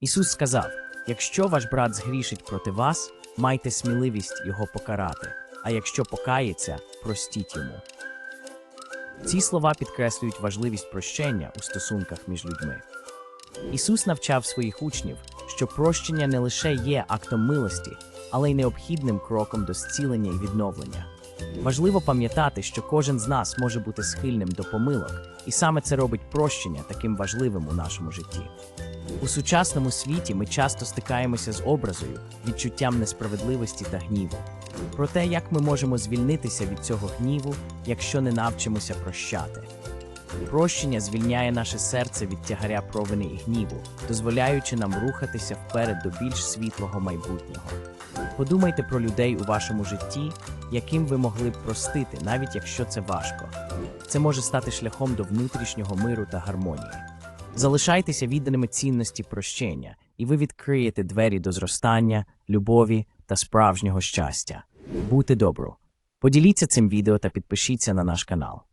Ісус сказав: якщо ваш брат згрішить проти вас, майте сміливість його покарати, а якщо покається, простіть йому. Ці слова підкреслюють важливість прощення у стосунках між людьми. Ісус навчав своїх учнів, що прощення не лише є актом милості, але й необхідним кроком до зцілення і відновлення. Важливо пам'ятати, що кожен з нас може бути схильним до помилок, і саме це робить прощення таким важливим у нашому житті. У сучасному світі ми часто стикаємося з образою, відчуттям несправедливості та гніву. Про те, як ми можемо звільнитися від цього гніву, якщо не навчимося прощати. Прощення звільняє наше серце від тягаря провини і гніву, дозволяючи нам рухатися вперед до більш світлого майбутнього. Подумайте про людей у вашому житті, яким ви могли б простити, навіть якщо це важко. Це може стати шляхом до внутрішнього миру та гармонії. Залишайтеся відданими цінності прощення, і ви відкриєте двері до зростання, любові та справжнього щастя. Будьте добру. Поділіться цим відео та підпишіться на наш канал.